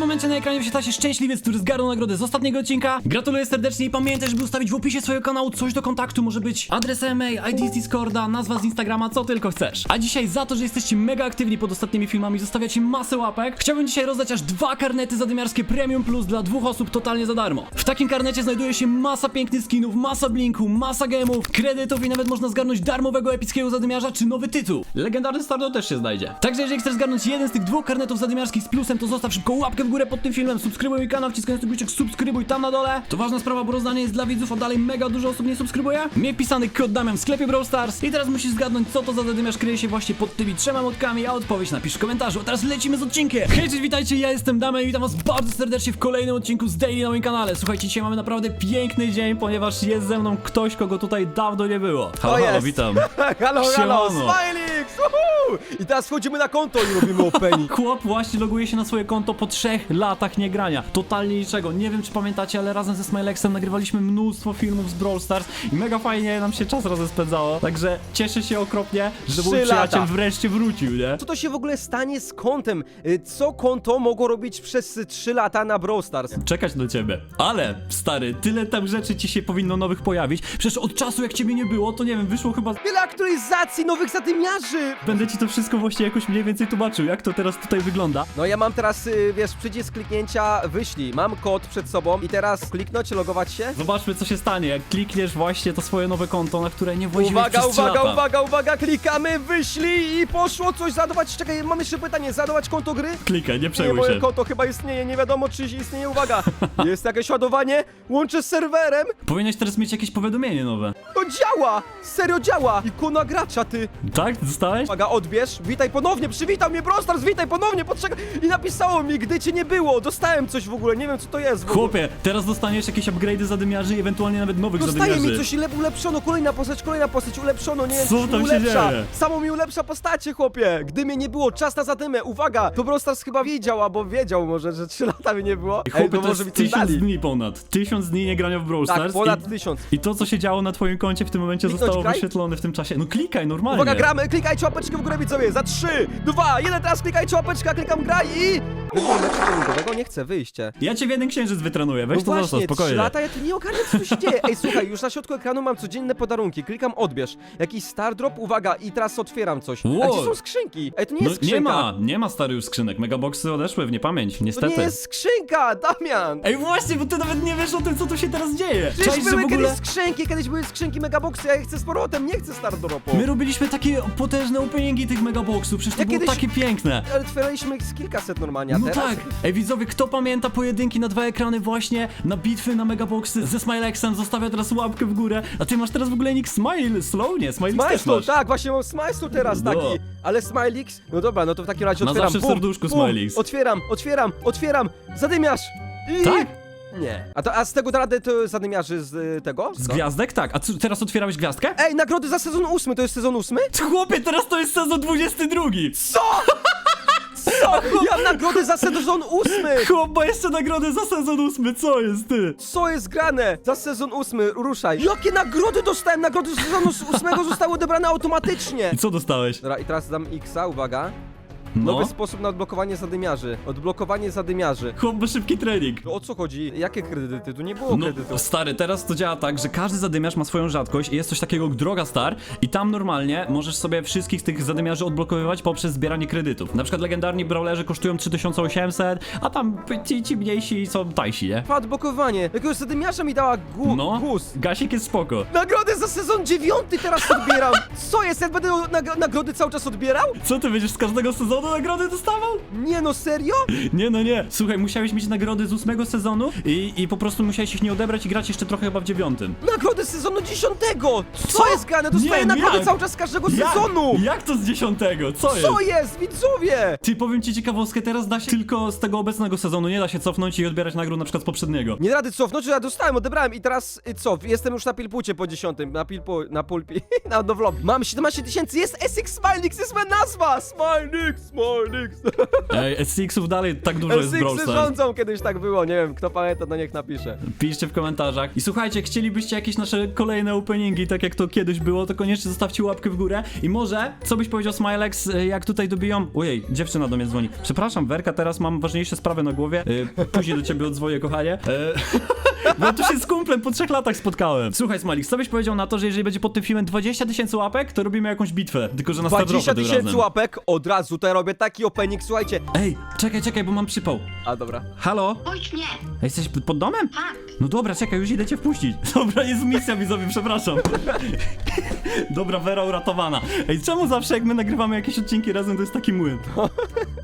tym momencie na ekranie wyświetla się szczęśliwiec, który zgarnął nagrodę z ostatniego odcinka. Gratuluję serdecznie i pamiętaj, żeby ustawić w opisie swojego kanału coś do kontaktu. Może być adres e-mail, ID z Discorda, nazwa z Instagrama, co tylko chcesz. A dzisiaj za to, że jesteście mega aktywni pod ostatnimi filmami, zostawiacie masę łapek, chciałbym dzisiaj rozdać aż dwa karnety zadymiarskie Premium Plus dla dwóch osób totalnie za darmo. W takim karnecie znajduje się masa pięknych skinów, masa blinku, masa gemów, kredytów i nawet można zgarnąć darmowego epickiego zadymiarza czy nowy tytuł. Legendarny Stardo też się znajdzie. Także jeżeli chcesz zgarnąć jeden z tych dwóch karnetów zadymiarskich z plusem, to zostaw szybko łapkę w górę pod tym filmem, subskrybuj mój kanał, wciskając guziczek subskrybuj tam na dole. To ważna sprawa, bo rozdanie jest dla widzów, a dalej mega dużo osób nie subskrybuje. Miej pisany kod Damian w sklepie Brawl Stars i teraz musisz zgadnąć, co to za zadymiarz kryje się właśnie pod tymi trzema motkami, a odpowiedź napisz w komentarzu. A teraz lecimy z odcinkiem. Hej, cześć, witajcie, ja jestem Damian i witam was bardzo serdecznie w kolejnym odcinku z Daily na moim kanale. Słuchajcie, dzisiaj mamy naprawdę piękny dzień, ponieważ jest ze mną ktoś, kogo tutaj dawno nie było. Halo, halo, jest. witam. halo, halo, Siemano. Smilix! Uhu! I teraz wchodzimy na konto i robimy opening. Chłop właśnie loguje się na swoje konto po trzech latach niegrania. Totalnie niczego. Nie wiem, czy pamiętacie, ale razem ze Smilexem nagrywaliśmy mnóstwo filmów z Brawl Stars i mega fajnie nam się czas razem spędzało. Także cieszę się okropnie, że mój Trzy przyjaciel lata. wreszcie wrócił, nie? Co to się w ogóle stanie z kontem? Y, Co konto mogło robić przez 3 lata na Brawl Stars? Czekać na ciebie. Ale, stary, tyle tam rzeczy ci się powinno nowych pojawić. Przecież od czasu, jak ciebie nie było, to nie wiem, wyszło chyba... Tyle aktualizacji, nowych zadymiarzy! Będę ci to wszystko właśnie jakoś mniej więcej tłumaczył, jak to teraz tutaj wygląda. No ja mam teraz, y, wiesz, przycisk kliknięcia wyślij. Mam kod przed sobą i teraz kliknąć, logować się. Zobaczmy, co się stanie, jak klikniesz właśnie to swoje nowe konto, na które nie właziłeś Uwaga, przez trzy uwaga, lata. uwaga, uwaga, klikamy, wyślij i poszło coś załadować. Czekaj, mam jeszcze pytanie, załadować konto gry? Klikaj, nie Nie, przejmuj moje się. konto chyba istnieje, nie wiadomo czy istnieje, uwaga. Jest jakieś ładowanie, łączę z serwerem, Powinieneś teraz mieć jakieś powiadomienie nowe. to działa, serio działa. Ikona gracza, ty. Tak? Dostałeś? Uwaga, odbierz, witaj ponownie, przywitał mnie Brawl Stars, witaj ponownie, poczekaj. I napisało mi, gdy cię nie było, dostałem coś w ogóle, nie wiem co to jest w ogóle. Chłopie, teraz dostaniesz jakieś upgrade'y zadymiarzy i ewentualnie nawet nowych Dostaje zadymiarzy. mi coś ile- ulepszono, kolejna postać, kolejna postać, ulepszono, nie wiem, Co coś mi tam się ulepsza. dzieje? Samo mi ulepsza postacie, chłopie. Gdy mnie nie było, czas na zadymę, uwaga. To Brawl Stars chyba wiedział, albo wiedział może, że 3 lata mnie nie było. I chłopie, to może mi jest coś tysiąc dali. dni ponad. Tysiąc dni nie grania w Brawl Tak, Stars. ponad i, tysiąc. I to, co się działo na twoim koncie w tym momencie Kliknąć zostało graj? wyświetlone w tym czasie. No klikaj, normalnie. Uwaga, gramy, klikajcie łapeczkę w górę widzowie, za 3, 2, 1, teraz klikajcie łapeczka, klikam graj i... Wybór meczu treningowego, nie chcę, wyjście. Ja cię w jeden księżyc wytrenuję, weź no to właśnie, zostaw, 3 spokojnie. lata, ja tu nie ogarniam co tu się dzieje. Ej, słuchaj, już na środku ekranu mam codzienne podarunki, klikam odbierz. Jakiś star drop, uwaga, i teraz otwieram coś. A Wow. gdzie są skrzynki? Ej, to nie No jest skrzynka. nie ma, nie ma stary już skrzynek. Megaboxy odeszły w niepamięć, To niestety. nie jest skrzynka, Damian! Ej, właśnie, bo ty nawet nie wiesz o tym, co tu się teraz dzieje. Przecież Czaisz, że były w ogóle... kiedyś skrzynki, kiedyś były skrzynki megaboxy, ja je chcę z powrotem, nie chcę star dropu. My robiliśmy takie potężne openingi tych megaboxów, przecież to Ja było kiedyś- takie piękne. Ale otwieraliśmy ich z kilkaset normalnie, a No teraz... tak! Ej widzowie, kto pamięta pojedynki na dwa ekrany właśnie na bitwy na megaboxy ze Smilexem, zostawia teraz łapkę w górę, a ty masz teraz w ogóle nick Smile, Slow, nie? Smilix też masz. tak, właśnie mam Smilestone teraz No. taki. Ale Smilix, no dobra, no to w takim razie otwieram. zawsze w Bum, serduszku bum, Smilix. Otwieram, otwieram, otwieram, zadymiarz! I... Tak? Nie. A, to, a z tego da radę to zadymiarzy z y, tego? Z Co? gwiazdek? Tak. A co, teraz otwierałeś gwiazdkę? Ej, nagrody za sezon ósmy, to jest sezon ósmy? Chłopie, teraz to jest sezon 22! Co? Co? Ja mam nagrody za sezon ósmy! Chłop ma jeszcze nagrodę za sezon 8, co jest ty? Co jest grane? Za sezon ósmy, ruszaj. Jakie nagrody dostałem? Nagrody z sezonu ósmego zostały odebrane automatycznie. I co dostałeś? Dobra, i teraz dam Xa, uwaga. Nowy No. sposób na odblokowanie zadymiarzy. Odblokowanie zadymiarzy. Chłop ma szybki trening. O co chodzi? Jakie kredyty? Tu nie było No kredytów. stary, teraz to działa tak, że każdy zadymiarz ma swoją rzadkość i jest coś takiego jak droga star i tam normalnie możesz sobie wszystkich tych zadymiarzy odblokowywać poprzez zbieranie kredytów. Na przykład legendarni brawlerzy kosztują 3800, a tam ci, ci mniejsi są tańsi, nie? Pa, odblokowanie. Jakiegoś zadymiarza mi dała gu No, gus. Gasik jest spoko. Nagrody za sezon dziewiąty teraz odbieram. Co jest? Ja będę nag nagrody cały czas odbierał? Co ty będziesz z każdego sezonu nagrody dostawał? Nie no, serio? Nie, no nie. Słuchaj, musiałeś mieć nagrody z ósmego sezonu i, i po prostu musiałeś ich nie odebrać i grać jeszcze trochę chyba w dziewiątym. Nagrody z sezonu dziesiątego. Co, Co? jest grane? Dostaję Nie, nagrody jak? cały czas z każdego Jak? sezonu. Jak to z dziesiątego? Co jest? Co jest, widzowie? Ty powiem ci ciekawostkę, teraz da się tylko z tego obecnego sezonu, nie da się cofnąć i odbierać nagród na przykład z poprzedniego. Nie rady cofnąć, ja dostałem, odebrałem i teraz y, co? Jestem już na pilpucie po dziesiątym, na pilpu, na pulpi, na no vlog. Mam 17 tysięcy, jest Essex Smilix, jest moja nazwa! Smilix! Smolix. Ej, SX-ów dalej tak dużo jest w Brawl Stars. rządzą, kiedyś tak było, nie wiem, kto pamięta, to niech napisze. Piszcie w komentarzach. I słuchajcie, chcielibyście jakieś nasze kolejne openingi, tak jak to kiedyś było, to koniecznie zostawcie łapkę w górę. I może, co byś powiedział Smilex, y, jak tutaj dobiją... Ojej, dziewczyna do mnie dzwoni. Przepraszam, Werka, teraz mam ważniejsze sprawy na głowie. Y, Później do ciebie odzwonię, kochanie. Y, Bo tu się z kumplem po trzech latach spotkałem. Słuchaj, Smilix, co byś powiedział na to, że jeżeli będzie pod tym filmem 20 tysięcy łapek, to robimy jakąś bitwę, tylko że na 20 Stardropa tym tysięcy razem. łapek, od razu tutaj robię taki opening, słuchajcie. Ej, czekaj, czekaj, bo mam przypał. A dobra. Halo? Pójdź nie, Ej, Jesteś pod domem? tak. No dobra, czekaj, już idę cię wpuścić. Dobra, jest misja widzowie, przepraszam. Dobra, Wera uratowana. Ej, czemu zawsze jak my nagrywamy jakieś odcinki razem, to jest taki młyn?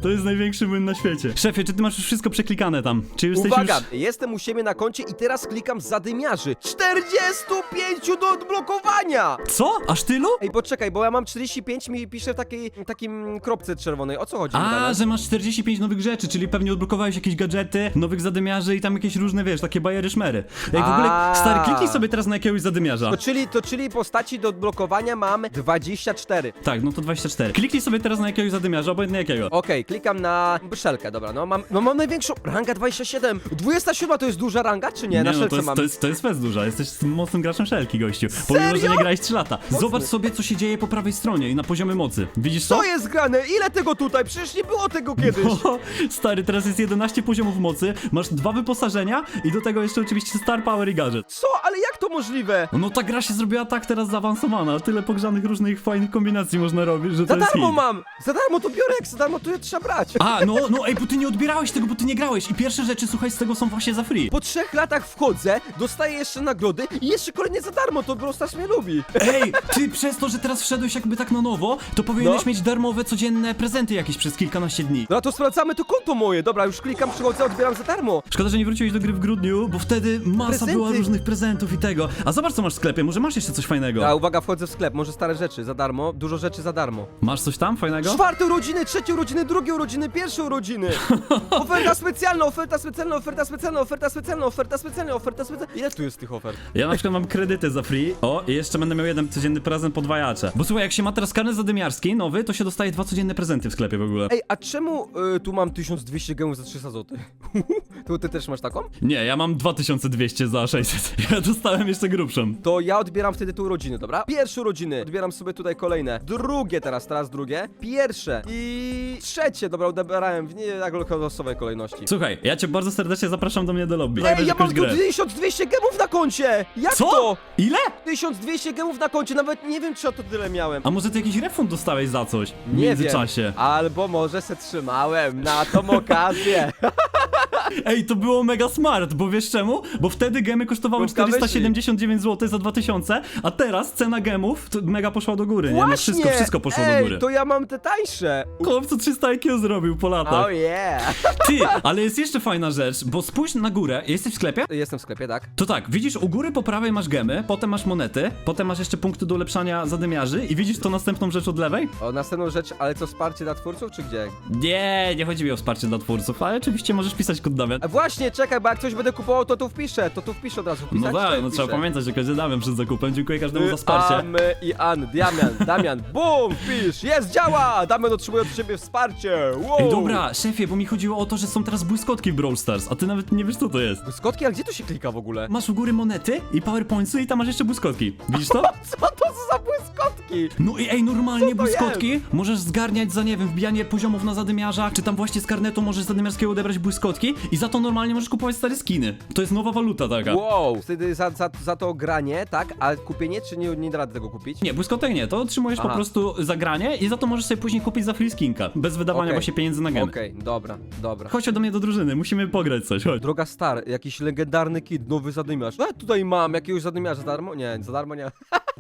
To jest największy młyn na świecie. Szefie, czy ty masz już wszystko przeklikane tam? Czy już Uwaga, jesteś już... jestem u siebie na koncie i teraz klikam zadymiarzy. 45 do odblokowania! Co? Aż tylu? Ej, poczekaj, bo ja mam 45 mi pisze w takiej takim kropce czerwonej. O co chodzi? A, Damian? że masz 45 nowych rzeczy, czyli pewnie odblokowałeś jakieś gadżety, nowych zadymiarzy i tam jakieś różne, wiesz, takie bajery szmery. Ej, w ogóle, A. stary, kliknij sobie teraz na jakiegoś zadymiarza. To czyli, to czyli postaci do odblokowania mam 24. Tak, no to 24. Kliknij sobie teraz na jakiegoś zadymiarza, obojętnie jakiego. Okej, klikam na brzelkę, dobra, no mam, no mam największą, ranga 27. 27 to jest duża ranga, czy nie? Na no, szelce to jest, mam. to, jest, to jest fest duża, jesteś mocnym graczem szelki, gościu. Pomimo, że Serio? nie grałeś 3 lata. Zobacz sobie, co się dzieje po prawej stronie i na poziomie mocy. Widzisz Co to? jest grane? Ile tego tutaj? Przecież nie było tego kiedyś. O, stary, teraz jest 11 poziomów mocy, masz dwa wyposażenia i do tego jeszcze oczywiście Star Power i gadżet. Co? Ale jak to możliwe? No ta gra się zrobiła tak teraz zaawansowana, tyle pogrzanych różnych fajnych kombinacji można robić, że to Za jest darmo hit. mam! Za darmo to biorę, jak za darmo to je trzeba brać. A, no, no, ej, bo ty nie odbierałeś tego, bo ty nie grałeś i pierwsze rzeczy, słuchaj, z tego są właśnie za free. Po trzech latach wchodzę, dostaję jeszcze nagrody i jeszcze kolejnie za darmo, to Brawl Stars mnie lubi. Ej, ty przez to, że teraz wszedłeś jakby tak na nowo, to powinieneś No. mieć darmowe, codzienne prezenty jakieś przez kilkanaście dni. No to sprawdzamy to konto moje, dobra, już klikam, przychodzę, odbieram za darmo. Szkoda, że nie wróciłeś do gry w grudniu, bo wtedy masa Prezenty. była różnych prezentów i tego. A zobacz, co masz w sklepie, może masz jeszcze coś fajnego? A uwaga, wchodzę w sklep, może stare rzeczy za darmo, dużo rzeczy za darmo. Masz coś tam fajnego? Czwarte urodziny, trzecie urodziny, drugie urodziny, pierwsze urodziny. Oferta specjalna, oferta specjalna, oferta specjalna, oferta specjalna, oferta specjalna, oferta specjalna. Ile tu jest tych ofert? Ja na przykład mam kredyty za free. O, i jeszcze będę miał jeden codzienny prezent po dwa jacze. Bo słuchaj, jak się ma teraz karnet zadymiarski nowy, to się dostaje dwa codzienne prezenty w sklepie w ogóle. Ej, a czemu y, tu mam 1200 gemów za 300 zł? tu ty też masz taką? Nie, ja mam 2200 za 600. Ja dostałem jeszcze grubszą. To ja odbieram wtedy tu urodziny, dobra? Pierwsze urodziny, odbieram sobie tutaj kolejne. Drugie teraz, teraz drugie. Pierwsze i trzecie, dobra, odebierałem w nie tak losowej kolejności. Słuchaj, ja cię bardzo serdecznie zapraszam do mnie do lobby. Ej, ja mam jakąś tu 1200 gemów na koncie! Jak Co? to? Ile? 1200 gemów na koncie, nawet nie wiem czy o to tyle miałem. A może ty jakiś refund dostałeś za coś w Nie międzyczasie? wiem. Albo może se trzymałem na tą okazję. Ej, to było mega smart, bo wiesz czemu? Bo wtedy gemy kosztowały Główka myśli. 479 zł za 2000, a teraz cena gemów to mega poszła do góry, nie? No Właśnie! wszystko, wszystko poszło Ej, do góry. to ja mam te tańsze. Chłopcu 300 IQ zrobił po latach. Oh yeah. Ty, ale jest jeszcze fajna rzecz, bo spójrz na górę, jesteś w sklepie? Jestem w sklepie, tak? To tak, widzisz u góry po prawej masz gemy, potem masz monety, potem masz jeszcze punkty do ulepszania zadymiarzy i widzisz to następną rzecz od lewej? O, następną rzecz, ale co, wsparcie dla twórców, czy gdzie? Nie, nie chodzi mi o wsparcie dla twórców, ale oczywiście możesz pisać kod Damian. A właśnie, czekaj, bo jak coś będę kupował, to tu wpiszę, to tu wpiszę od razu. No Pisać, tak, czy no trzeba pamiętać, że każdy Damian przed zakupem. Dziękuję każdemu za Y, wsparcie. A, my i An, Damian, Damian, bum, wpisz, jest, działa! Damian otrzymuje od ciebie wsparcie, wow! Ej, dobra, szefie, bo mi chodziło o to, że są teraz błyskotki w Brawl Stars, a ty nawet nie wiesz co to jest. Skotki, a gdzie tu się klika w ogóle? Masz u góry monety i powerpointsy i tam masz jeszcze błyskotki. Widzisz to? Co to za błyskotki? No i ej, normalnie to błyskotki możesz zgarniać za, nie wiem, wbijanie poziomów na zadymiarza, czy tam właśnie z karnetu możesz z zadymiarskiego odebrać błyskotki i za to normalnie możesz kupować stare skiny. To jest nowa waluta taka. Wow, wtedy za, za, za to granie, tak? A kupienie, czy nie, nie da rady tego kupić? Nie, błyskotek nie, to otrzymujesz po Aha. prostu za granie i za to możesz sobie później kupić za free skinka, bez wydawania Okej. właśnie pieniędzy na gemy. Okej, dobra, dobra. Chodź do mnie do drużyny, musimy pograć coś, chodź. Droga star, jakiś legendarny kit, nowy zadymiarz. A tutaj mam jakiegoś zadymiarza za darmo? Nie, za darmo nie.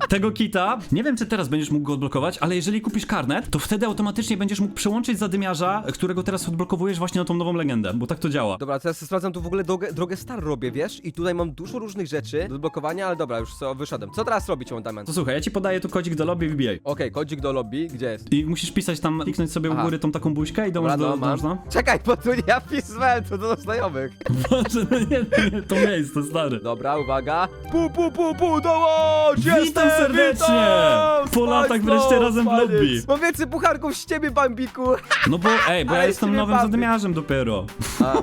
Tego kita, nie wiem czy teraz będziesz mógł go odblokować, ale jeżeli kupisz karnet, to wtedy automatycznie będziesz mógł przełączyć zadymiarza, którego teraz odblokowujesz właśnie na tą nową legendę, bo tak to działa. Dobra, teraz sprawdzam tu w ogóle drogę, drogę star robię, wiesz? I tutaj mam dużo różnych rzeczy do odblokowania, ale dobra, już co, wyszedłem. Co teraz robić, on Damian? To słuchaj, ja ci podaję tu kodzik do lobby, wbijaj. Okej, kodzik do lobby, gdzie jest? I musisz pisać tam, kliknąć sobie Aha. u góry tą taką buźkę i Dobra, dążysz do, no, mam. można? Czekaj, bo tu ja wpisałem to do znajomych. Boże, no nie, nie, to miejsce, stary. Dobra, uwaga. Pu, pu, pu, pu, dołącz! Jestem Witam serdecznie! Witam! Po latach wreszcie razem w Smajs. lobby. Mam więcej pucharków z ciebie, Bambiku! No bo, ej, bo ja Ale jestem ciebie nowym bawi. zadymiarzem dopiero. A,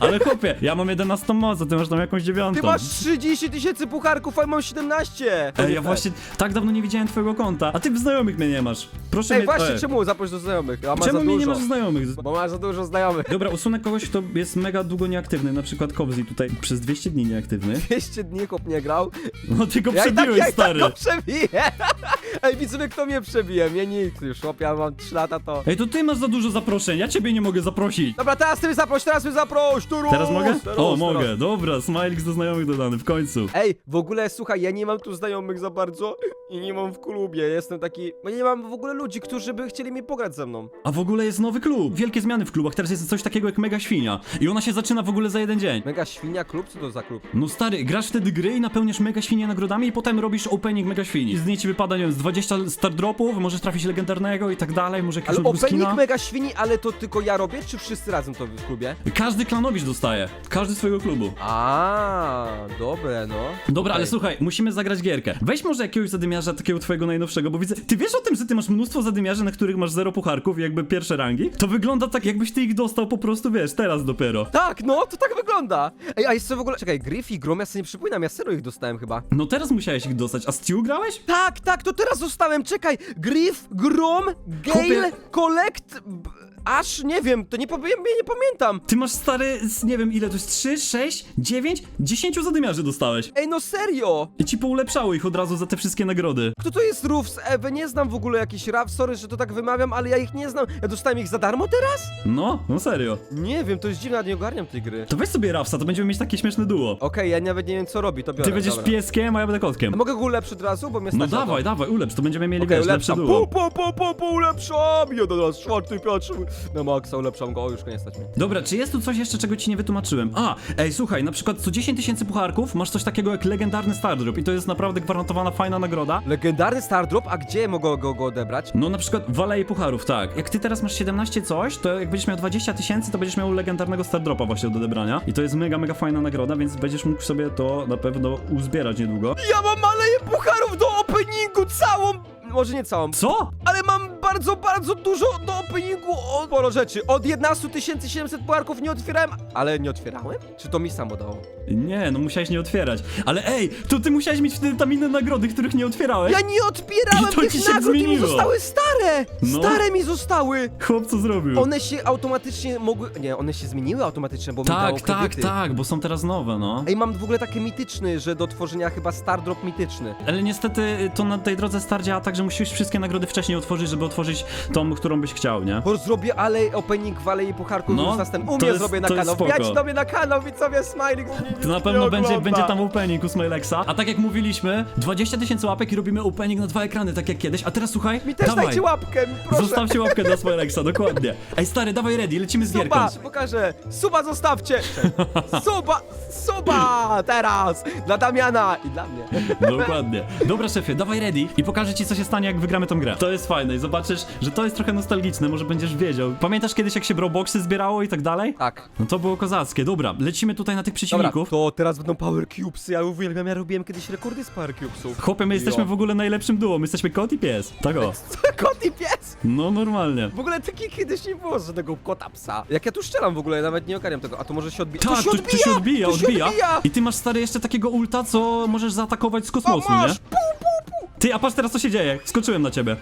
Ale chłopie, ja mam 11 moc, a ty masz tam jakąś dziewiątą. ty masz 30 tysięcy pucharków, a ja mam 17! To Ej, ja właśnie tak dawno nie widziałem twojego konta, a ty w znajomych mnie nie masz. Proszę Ej, mnie... właśnie, czemu zaproś do znajomych? A czemu za mnie dużo. nie masz znajomych? Bo masz za dużo znajomych. Dobra, usunę kogoś, kto jest mega długo nieaktywny, na przykład Kobzi tutaj przez 200 dni nieaktywny. 200 dni chłop nie grał. No ty go Ja tak, przebiłeś, ja tak stary. go przebiję! Ej, widzowie, kto mnie przebije? Mnie nikt już, chłop, ja mam 3 lata to... Ej, to ty masz za dużo zaproszeń, ja ciebie nie mogę zaprosić. Dobra, teraz ty mnie zaproś, teraz mnie zaproś! Turus, Teraz mogę? Teraz, O, teraz. mogę, dobra, Smilix do znajomych dodany, w końcu. Ej, w ogóle słuchaj, ja nie mam tu znajomych za bardzo i nie mam w klubie. Jestem taki. Bo nie mam w ogóle ludzi, którzy by chcieli mi pograć ze mną. A w ogóle jest nowy klub, wielkie zmiany w klubach, teraz jest coś takiego jak Mega Świnia. I ona się zaczyna w ogóle za jeden dzień. Mega świnia klub? Co to za klub? No stary, grasz wtedy gry i napełniasz Mega Świnie nagrodami i potem robisz opening Mega Świni. Z niej ci wypada, nie wiem, z 20 star dropów, możesz trafić legendarnego i tak dalej, może jakiegoś Ale opening skina. mega świni, ale to tylko ja robię, czy wszyscy razem to w klubie? Każdy klanowicz dostaje, każdy swojego klubu. A, dobre, no. Dobra, ale słuchaj, musimy zagrać gierkę. Weź może jakiegoś zadymiarza, takiego twojego najnowszego, bo widzę... Ty wiesz o tym, że ty masz mnóstwo zadymiarzy, na których masz zero pucharków i jakby pierwsze rangi? To wygląda tak, jakbyś ty ich dostał po prostu, wiesz, teraz dopiero. Tak, no, to tak wygląda. Ej, a jest co w ogóle. Czekaj, Griff i Grom, ja sobie nie przypominam, ja serio ich dostałem chyba. No teraz musiałeś ich dostać, a Stu grałeś? Tak, tak, to teraz zostałem, czekaj. Griff, Grom, Gale, Chłopie- Collect. b- Aż nie wiem, to nie powiem, ja nie pamiętam. Ty masz stary, z- nie wiem ile to jest, 3, 6, 9, 10 zadymiarzy dostałeś. Ej, no serio! I ci poulepszało ich od razu za te wszystkie nagrody. Kto to jest Ruf z Ewy? Nie znam w ogóle jakiś rap, sorry, że to tak wymawiam, ale ja ich nie znam. Ja dostałem ich za darmo teraz? No, no serio. Nie wiem, to jest dziwne, ja nie ogarniam tej gry. To weź sobie Rafsa, to będziemy mieć takie śmieszne duo. Okej, ja nawet nie wiem co robi, to biorę. Ty będziesz dobra. pieskiem, a ja będę kotkiem. A mogę go ulepszyć od razu, bo mnie No stać na to. dawaj, dawaj, ulepsz, to będziemy mieli, Okej, wiesz, lepsze ulepszam. duo. Pu, pu, pu, pu, pu, ulepszam! Razu czwarty, piąty, na maksa ulepszam go, o, już nie stać mi. Dobra, czy jest tu coś jeszcze, czego ci nie wytłumaczyłem? A, ej, słuchaj, na przykład co 10 tysięcy pucharków masz coś takiego jak legendarny Star Drop i to jest naprawdę gwarantowana fajna nagroda. Legendarny Star Drop, a gdzie mogę go, go odebrać? No na przykład w Alei Pucharów, tak. Jak ty teraz masz 17 coś, to jak będziesz miał 20 tysięcy, to będziesz miał legendarnego Star Dropa właśnie do odebrania. I to jest mega, mega fajna nagroda, więc będziesz mógł sobie to na pewno uzbierać niedługo. Ja mam maleję pucharów do openingu, całą... Może nie całą, Co? ale mam bardzo, bardzo dużo do openingu, o, sporo rzeczy. Od 11 700 pucharków nie otwierałem, ale nie otwierałem? Czy to mi samo dało? Nie, no musiałeś nie otwierać. Ale ej, to ty musiałeś mieć wtedy tam inne nagrody, których nie otwierałeś. Ja nie odbierałem I to ci tych się nagród i mi zmieniło. zostały stare! No. Stare mi zostały! Chłop co zrobił? One się automatycznie mogły... Nie, one się zmieniły automatycznie, bo mi dało Tak, tak, kredyty. tak, bo są teraz nowe, no. Ej, mam w ogóle takie mityczny, że do tworzenia chyba Star Drop mityczny. Ale niestety to na tej drodze Star działa tak, że musisz wszystkie nagrody wcześniej otworzyć, żeby otworzyć tą, którą byś chciał, nie? Bo zrobię alej opening w Alei Pucharków No, już następny. U to mnie jest- zrobię na to jest kanał. spoko. Do mnie na kanał, widzowie Smiley. To na pewno będzie, będzie tam opening u Smilexa. A tak jak mówiliśmy, 20 tysięcy łapek i robimy opening na dwa ekrany, tak jak kiedyś. A teraz słuchaj, Mi też dawaj. dajcie łapkę, proszę. Zostawcie łapkę dla Smilexa, dokładnie. Ej stary, dawaj ready, lecimy z gierką. Suba, pokażę. Suba zostawcie. Suba, suba teraz. Dla Damiana i dla mnie. Dokładnie. Dobra szefie, dawaj ready i pokażę ci co się stanie jak wygramy tą grę. To jest fajne i zobaczysz, że to jest trochę nostalgiczne, może będziesz wiedział. Pamiętasz kiedyś jak się brał boxy zbierało i tak dalej? Tak. No to było kozackie. Dobra, lecimy tutaj na tych Dobra, przeciwników. to teraz będą Power Cubesy. Ja uwielbiam, ja robiłem kiedyś rekordy z Power Cubesów. Chłopie, my jesteśmy w ogóle najlepszym duo, my jesteśmy kot i pies. Tak o. Kot i pies. No normalnie. W ogóle takiej kiedyś nie było żadnego kota psa. Jak ja tu strzelam w ogóle, ja nawet nie ogarniam tego. A to może się odbija. Tak, to się to, odbija! to się odbija, to się odbija. I ty masz stary jeszcze takiego ulta, co możesz zaatakować z O, kosmosu, masz! nie? Pu, pu, pu. Ty, a patrz teraz co się dzieje. Skoczyłem na ciebie.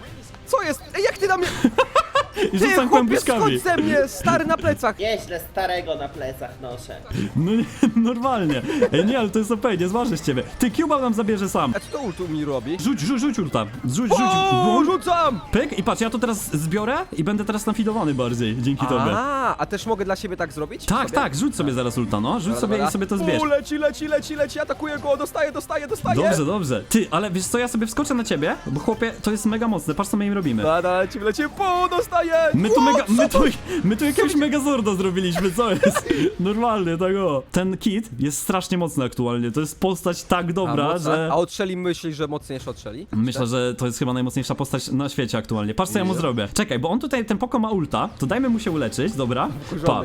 Co jest? Ej, jak ty na mnie... I Ty, rzucam chłopie, kłębuszkami. schodź ze mnie, stary na plecach. Nieźle starego na plecach noszę. No nie, normalnie. Ej, nie, ale to jest OP, nie zważę z ciebie. Ty, Cuba nam zabierze sam. A co to ultu mi robi? Rzuć, rzuć, rzuć ulta. Rzuć, rzuć. O, Bum. rzucam! Pyk i patrz, ja to teraz zbiorę i będę teraz nafidowany bardziej, dzięki tobie. A, a też mogę dla siebie tak zrobić? Tak, sobie? tak, rzuć sobie zaraz ulta, no. Rzuć Dobra, sobie dobra. i sobie to zbierz. U, leci, leci, leci, leci, atakuję go, dostaję, dostaję, dostaję. Dobrze, dobrze. Ty, ale wiesz co, ja sobie wskoczę na ciebie, bo chłopie, to jest mega mocne, patrz co my im robimy. Dobra, lecimy, lecimy, pu, dostaję. My tu mega, my tu, my tu jakiegoś megazorda zrobiliśmy, co jest? Normalnie, tak o. Ten kit jest strasznie mocny aktualnie, to jest postać tak A, dobra, mocna? że... A od Shelly myślisz, że mocniejszy Shelly? Myślę, że to jest chyba najmocniejsza postać na świecie aktualnie. Patrz co ja mu zrobię. Czekaj, bo on tutaj, ten poko ma ulta, to dajmy mu się uleczyć, dobra? Pa.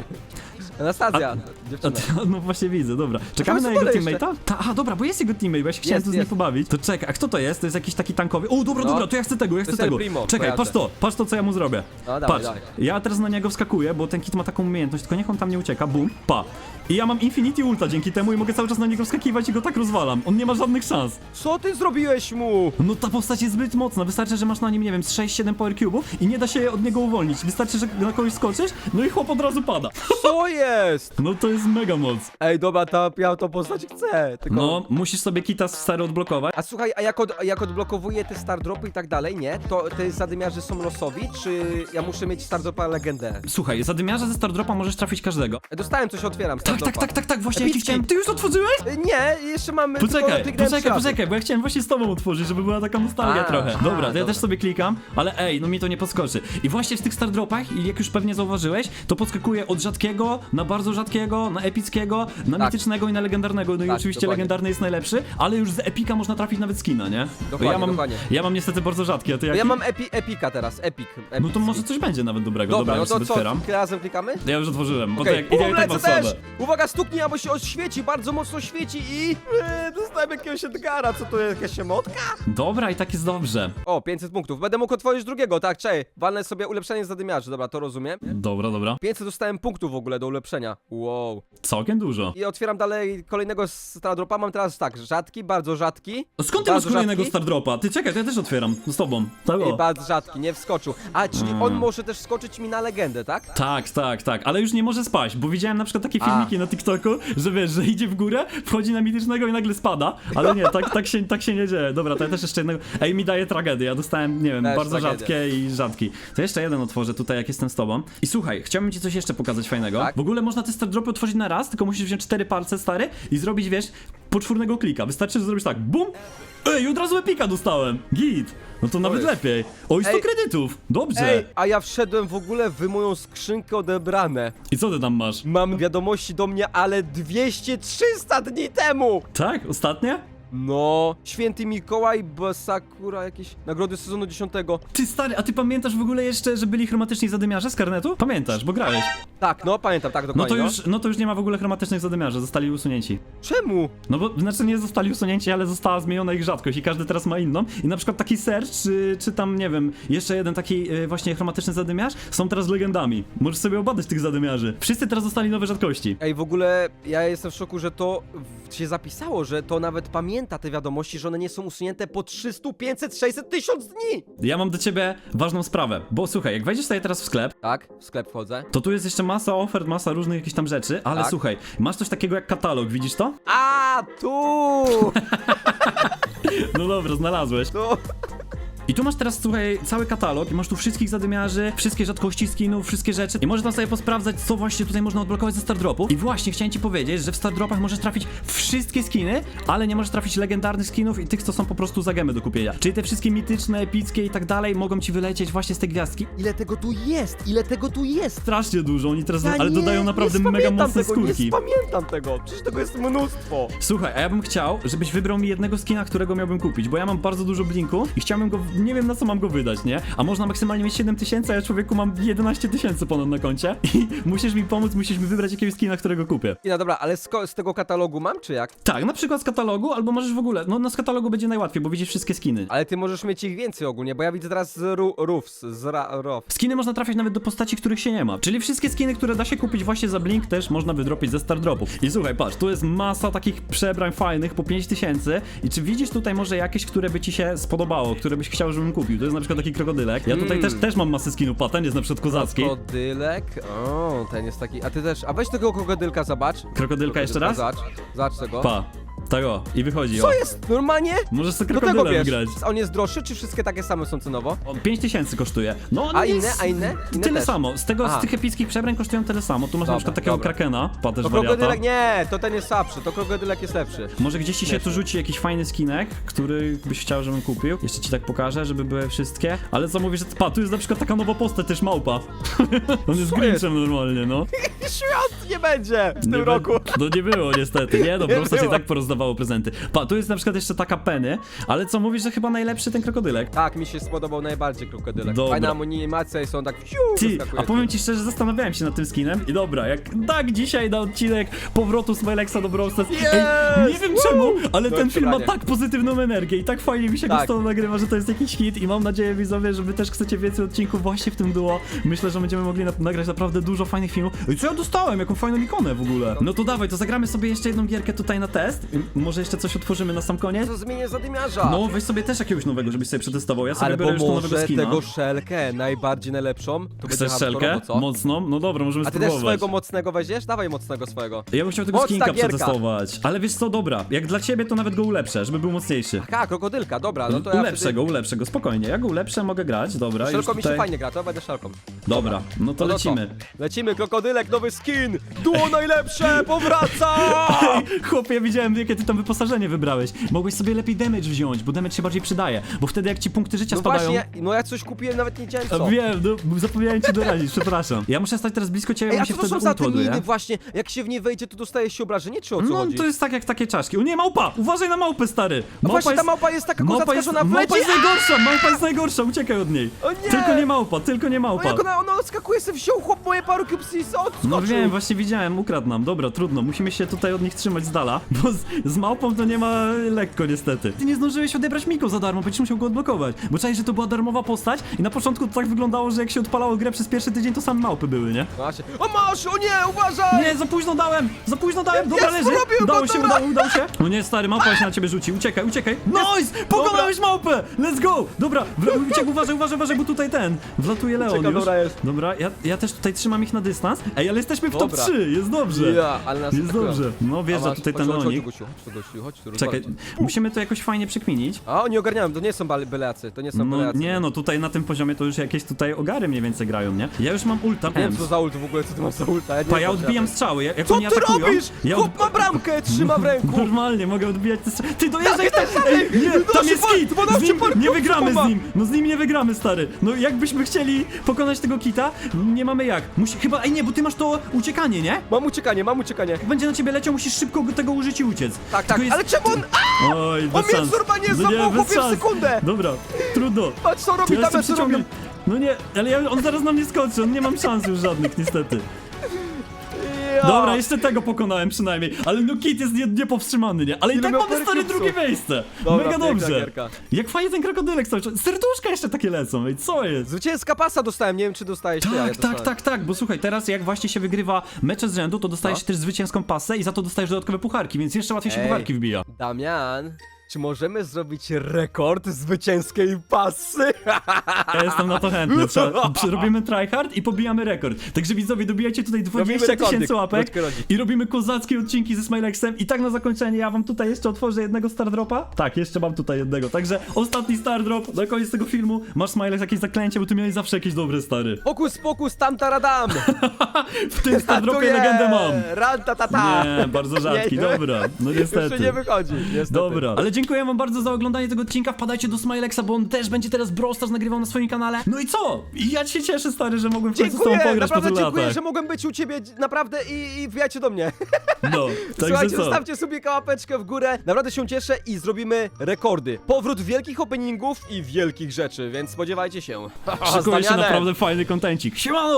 Anastazja, dziewczyna. No właśnie widzę, dobra. Czekamy na jego teammate'a? Ta, aha, dobra, bo jest jego teammate, bo ja się chciałem Jest, tu z nim jest. pobawić. To czekaj, a kto to jest? To jest jakiś taki tankowy. O, dobra, No. dobra, to ja chcę tego, ja chcę jest El tego. Primo, Czekaj, kojarzę. patrz to, patrz to, co ja mu zrobię. No, dawaj, patrz, dawaj. ja teraz na niego wskakuję, bo ten kit ma taką umiejętność, tylko niech on tam nie ucieka, bum, pa. I ja mam Infinity Ulta dzięki temu i mogę cały czas na niego wskakiwać i go tak rozwalam. On nie ma żadnych szans. Co ty zrobiłeś mu? No ta postać jest zbyt mocna, wystarczy, że masz na nim, nie wiem, z 6-7 power cube'ów i nie da się od niego uwolnić. Wystarczy, że na kogoś skoczysz, no i chłop od razu pada. Co jest? No to jest mega moc. Ej, dobra, ta, ja tą postać chcę, tylko... No, musisz sobie kita stary odblokować. A słuchaj, a jak, od, jak odblokowuję te star dropy i tak dalej, nie? To te zadymiarze są losowi, czy ja muszę mieć star dropa legendę? Słuchaj, zadymiarza ze Stardropa możesz trafić każdego. Dostałem coś, otwieram star Tak, tak, tak, tak, tak, właśnie ja ci Epicki. chciałem. Ty już otworzyłeś? E, Nie, jeszcze mamy... Poczekaj, tylko poczekaj, poczekaj, bo ja chciałem właśnie z tobą otworzyć, żeby była taka nostalgia A, trochę. aha, Dobra, to ja dobra. też sobie klikam, ale ej, no mi to nie podskoczy. I właśnie w tych Stardropach, i jak już pewnie zauważyłeś, to podskakuje od rzadkiego na bardzo rzadkiego, na epickiego, na Tak. mitycznego i na legendarnego. No i Tak, oczywiście dokładnie. legendarny jest najlepszy, ale już z epika można trafić nawet skina, nie? Bo Dokładnie, ja mam, dokładnie. Ja mam niestety bardzo rzadkie, a ty jaki? ja mam epi, epika teraz, epic. No to epicki. może coś będzie nawet dobrego. Dobra, Dobra, ja no już to sobie co, otwieram. razem klikamy? Ja już otworzyłem, bo Okej, to jak idę i tak mam też! słabe. Uwaga, stuknij, albo się oświeci, bardzo mocno świeci i... Eee, dostałem jakiegoś Edgara, co to jest, jakaś emotka? Dobra, i tak jest dobrze. O, 500 punktów, będę mógł otworzyć drugiego, tak, czej. Walnę sobie ulepszenie zadymiarzy, dobra, to rozumiem. Dobra, dobra. 500 dostałem punktów w ogóle do ulepszenia. Wow. Całkiem dużo. I otwieram dalej kolejnego Stardropa. Mam teraz tak, rzadki, bardzo rzadki. Skąd ty masz bardzo kolejnego rzadki Stardropa? Ty czekaj, to ja też otwieram. Z tobą. Tak I o. bardzo rzadki, nie wskoczył. A, czyli Mm. on może też wskoczyć mi na legendę, tak? Tak, tak, tak, ale już nie może spaść, bo widziałem na przykład takie A. filmiki na TikToku, że wiesz, że idzie w górę, wchodzi na mitycznego i nagle spada, ale nie, tak, tak, się, tak się nie dzieje. Dobra, to ja też jeszcze jednego. Ej, mi daje tragedię, ja dostałem, nie wiem, Też bardzo tragedię. rzadkie i rzadki. To jeszcze jeden otworzę tutaj, jak jestem z tobą. I słuchaj, chciałbym ci coś jeszcze pokazać fajnego. Tak? W ogóle można te Stardropy otworzyć na raz, tylko musisz wziąć cztery palce stary i zrobić, wiesz, poczwórnego klika. Wystarczy, że zrobisz tak, bum! Ej, od razu epika dostałem! Git! No to nawet jest. lepiej. Oj, 100 Ej. kredytów! Dobrze! Ej, a ja wszedłem w ogóle w moją skrzynkę odebrane. I co ty tam masz? Mam wiadomości do mnie, ale 200-300 dni temu! Tak? Ostatnie? No, święty Mikołaj, Sakura, jakieś nagrody sezonu 10. Ty stary, a ty pamiętasz w ogóle jeszcze, że byli chromatyczni zadymiarze z karnetu? Pamiętasz, bo grałeś. Tak, no pamiętam, tak No dokładnie. to już, no to już nie ma w ogóle chromatycznych zadymiarzy, zostali usunięci. Czemu? No bo, znaczy nie zostali usunięci, ale została zmieniona ich rzadkość i każdy teraz ma inną. I na przykład taki Serge, czy, czy tam, nie wiem, jeszcze jeden taki y, właśnie chromatyczny zadymiarz, są teraz legendami. Możesz sobie obadać tych zadymiarzy. Wszyscy teraz dostali nowe rzadkości. Ej, w ogóle ja jestem w szoku, że to w- się zapisało, że to nawet pamięta te wiadomości, że one nie są usunięte po 300, 500, 600, 1000 dni! Ja mam do ciebie ważną sprawę, bo słuchaj, jak wejdziesz sobie teraz w sklep, Tak, w sklep wchodzę. to tu jest jeszcze masa ofert, masa różnych jakichś tam rzeczy, ale Tak. słuchaj, masz coś takiego jak katalog, widzisz to? A, tu! No dobra, znalazłeś. tu. I tu masz teraz, słuchaj, cały katalog i masz tu wszystkich zadymiarzy, wszystkie rzadkości skinów, wszystkie rzeczy i możesz tam sobie posprawdzać, co właśnie tutaj można odblokować ze Stardropu. I właśnie chciałem ci powiedzieć, że w Stardropach możesz trafić wszystkie skiny, ale nie możesz trafić legendarnych skinów i tych, co są po prostu za gemy do kupienia. Czyli te wszystkie mityczne, epickie i tak dalej mogą ci wylecieć właśnie z tej gwiazdki. Ile tego tu jest? Ile tego tu jest? Strasznie dużo, oni teraz, Ja ale nie- dodają naprawdę nie mega mocne tego, skórki. Nie pamiętam tego, przecież tego jest mnóstwo. Słuchaj, a ja bym chciał, żebyś wybrał mi jednego skina, którego miałbym kupić, bo ja mam bardzo dużo blinku i chciałbym go, nie wiem na co mam go wydać, nie? A można maksymalnie mieć 7 tysięcy, a ja człowieku mam 11 tysięcy ponad na koncie i musisz mi pomóc, musisz mi wybrać jakiegoś skina, którego kupię. I no dobra, ale z, ko- z tego katalogu mam, czy jak? Tak, na przykład z katalogu, albo możesz w ogóle, no, no z katalogu będzie najłatwiej, bo widzisz wszystkie skiny. Ale ty możesz mieć ich więcej ogólnie, bo ja widzę teraz z ru- Roofs, z ra- Rof. Skiny można trafiać nawet do postaci, których się nie ma. Czyli wszystkie skiny, które da się kupić właśnie za blink, też można wydropić ze Stardropów. I słuchaj, patrz, tu jest masa takich przebrań fajnych po 5000 i czy widzisz tutaj może jakieś, które by ci się spodobało, które byś chciał, żebym kupił? To jest na przykład taki krokodylek. Ja tutaj Mm. też, też mam masę skinów, pa, ten jest na przykład kozacki. Krokodylek. O, ten jest taki. A ty też. A weź tego krokodylka, zobacz. Krokodylka jeszcze raz? Zobacz, zobacz tego. Pa, tak o, i wychodzi, Co o. jest? Normalnie? Możesz sobie Do tego krokodylem wiesz. grać. On jest droższy, czy wszystkie takie same są cenowo? O, 5000 kosztuje. No, A inne? A inne? Inne Tyle też. samo. Z tego, Aha. z tych epickich przebrań kosztują tyle samo. Tu masz na Dobra, przykład takiego dobra. krakena, pa też To wariata. krokodylek nie, to ten jest słabszy, to krokodylek jest lepszy. Może gdzieś ci się tu rzuci jakiś fajny skinek, który byś chciał, żebym kupił. Jeszcze ci tak pokażę, żeby były wszystkie. Ale co mówisz, że pa, tu jest na przykład taka nowa postać też małpa. On jest Co Grinchem normalnie, no. świąt nie będzie w tym Nie roku. be- No nie było niestety, nie no, Nie po prostu się było. tak porozdawało prezenty. Pa, tu jest na przykład jeszcze taka Penny, ale co mówisz, że chyba najlepszy ten krokodylek? Tak, mi się spodobał najbardziej krokodylek. Dobra. Fajna animacja i są tak wsiu, Ty, a powiem ci szczerze, zastanawiałem się nad tym skinem i dobra, jak tak dzisiaj na odcinek powrotu Smilexa do Brawl Stars, Ej, nie wiem czemu, ale No, ten film ma przebranie. tak pozytywną energię i tak fajnie mi się go Tak. z tobą nagrywa, że to jest jakiś hit i mam nadzieję widzowie, że wy też chcecie więcej odcinków właśnie w tym duo. Myślę, że będziemy mogli na nagrać naprawdę dużo fajnych filmów. I co ja dostałem? Jaką fajną ikonę w ogóle. No to dawaj, to zagramy sobie jeszcze jedną gierkę tutaj na test. Może jeszcze coś otworzymy na sam koniec? Co zmienię zadymiarza? No, weź sobie też jakiegoś nowego, żebyś sobie przetestował. Ja sobie Albo biorę już nowego może skina. tego szelkę, najbardziej najlepszą. To będzie Chcesz szelkę? co? Mocną? No dobra, możemy A ty też spróbować. swojego mocnego weźmiesz? Dawaj mocnego swojego. Ja bym chciał tego Mocna skinka gierka. przetestować. Ale wiesz co, dobra, jak dla ciebie to nawet go ulepszę, żeby był mocniejszy. Ha, krokodylka, dobra, no to ja ulepszę go, ulepszę go, spokojnie. Ja go ulepszę, mogę grać, dobra. Już Szelką mi się tutaj... fajnie gra, to będę szelką. Dobra, no to No to lecimy. co? Lecimy, krokodylek, nowy skin! Duo najlepsze, powraca! Chłopie, ja widziałem, jakie ty tam wyposażenie wybrałeś. Mogłeś sobie lepiej damage wziąć, bo damage się bardziej przydaje. Bo wtedy jak ci punkty życia No spadają... właśnie, no ja coś kupiłem, nawet nie wiedziałem A co. Wiem, no, zapomniałem ci doradzić, przepraszam. Ja muszę stać teraz blisko ciebie, Ej, bo a się co to wtedy są za te miny właśnie? Jak się w nie wejdzie, to dostaje się obrażenie, czy o co No chodzi? to jest tak jak takie czaszki. O nie, małpa! Uważaj na małpę, stary! No właśnie, ta małpa jest taka Małpa kozacka, że ona małpa wleci... jest najgorsza, małpa jest najgorsza, uciekaj od niej. O nie! Tylko nie małpa, tylko nie No małpa. jak ona, ona odskakuje, sobie wziął chłop moje paru cubesy i odskoczył. No wiem, właśnie widziałem, ukradł nam. Dobra, trudno, musimy się tutaj od nich trzymać z dala, bo z, z małpą to nie ma lekko niestety. Ty nie zdążyłeś odebrać Miko za darmo, będziesz musiał go odblokować. Bo czaisz, że to była darmowa postać i na początku to tak wyglądało, że jak się odpalało grę przez pierwszy tydzień, to same małpy były, nie? Właśnie. O masz, o nie, uważaj! Nie, za późno dałem! Za późno dałem! Dobra, Jest, leży! zrobił go, Udało się, dobra. udało, udało się! No nie, stary, małpa się na ciebie rzuci, uciekaj, uciekaj! Nice! Pokonałeś małpę! Let's go! Dobra, wr- uciek, uważaj, uważaj, uważaj, bo tutaj ten, wlatuje Leon Uciekam, już. dobra, jest. Dobra, ja, ja też tutaj trzymam ich na dystans. Ej, ale jesteśmy w top Dobra. 3, jest dobrze. Ja, ale nas Jest atakują. dobrze. No A wjeżdża masz, tutaj ten chodź. Chodź, chodź, tu, Gosiu, chodź, tu, Czekaj, rozwalę cię. musimy to jakoś fajnie przekminić. A, oni ogarniają, to nie są bal- byleacy, to nie są No byleacy. nie, no tutaj na tym poziomie to już jakieś tutaj ogary mniej więcej grają, nie? Ja już mam ulta, Nie wiem, co za ult w ogóle, co ty masz za ulta, ja nie Pa, ja odbijam ja- strzały, jak, jak Co oni ty atakują. robisz? Ja Chłop ma bramkę, trzyma w ręku! Normalnie, mogę odbijać te strzały. Ty dojeżdżaj Tak, tam! Ej, nie, tam jest par- kit! Z nim par nie wygramy ma. z nim! No z nim nie wygramy, stary! No jakbyśmy chcieli pokonać tego kita, nie mamy jak. Musi, chyba, ej nie, bo ty masz to uciekanie, nie? Mam uciekanie, mam uciekanie. Jak będzie na ciebie leciał, musisz szybko go- tego użyć i uciec. Tak, tak, jest- ale czemu on... A! Oj, On mnie normalnie No złapał, nie, bez chłopie, w sekundę. Dobra, trudno. Patrz co robi, Ja tam co robi. No nie, ale ja, on zaraz na mnie skoczy, on nie mam szans już żadnych niestety. Dobra, jeszcze tego pokonałem przynajmniej, ale no Kit jest nie, niepowstrzymany, nie? Ale i Ile tak miał mamy perkusów? drugie miejsce. Dobra, Mega piękna dobrze. gierka. Jak fajnie ten krokodylek czas. Serduszka jeszcze takie lecą, ej, co jest? Zwycięska pasa dostałem, nie wiem czy dostałeś ty, a ja Tak, tak, dostałem. tak, tak, bo słuchaj, teraz jak właśnie się wygrywa mecze z rzędu, to dostajesz No. też zwycięską pasę i za to dostajesz dodatkowe pucharki, więc jeszcze łatwiej się Ej. pucharki wbija. Damian, czy możemy zrobić rekord zwycięskiej pasy? Ja jestem na to chętny. Trzeba, przy- robimy tryhard i pobijamy rekord. Także widzowie, dobijajcie tutaj 20 rekordik, tysięcy łapek i robimy kozackie odcinki ze Smilexem. I tak na zakończenie ja wam tutaj jeszcze otworzę jednego Stardropa. Tak, jeszcze mam tutaj jednego. Także ostatni Stardrop na koniec tego filmu. Masz Smilex jakieś zaklęcie, bo ty miałeś zawsze jakieś dobre stary. Pokus, pokus, tam taradam! W tym Stardropie legendę mam. Ranta tata! Nie, bardzo rzadki, Nie. dobra. No Już niestety. nie wychodzi, niestety. Dobra, ale dziękuję wam bardzo za oglądanie tego odcinka. Wpadajcie do Smilexa, bo on też będzie teraz Brawl Stars nagrywał na swoim kanale. No i co? I ja się cieszę, stary, że mogłem w końcu z tobą Dziękuję, pograć po naprawdę tylu dziękuję, latach. że mogłem być u ciebie naprawdę i, i wbijajcie do mnie. No, także Słuchajcie, co? zostawcie sobie łapeczkę w górę. Naprawdę się cieszę i zrobimy rekordy. Powrót wielkich openingów i wielkich rzeczy, więc spodziewajcie się. Szykuje się naprawdę fajny kontencik. Siemano!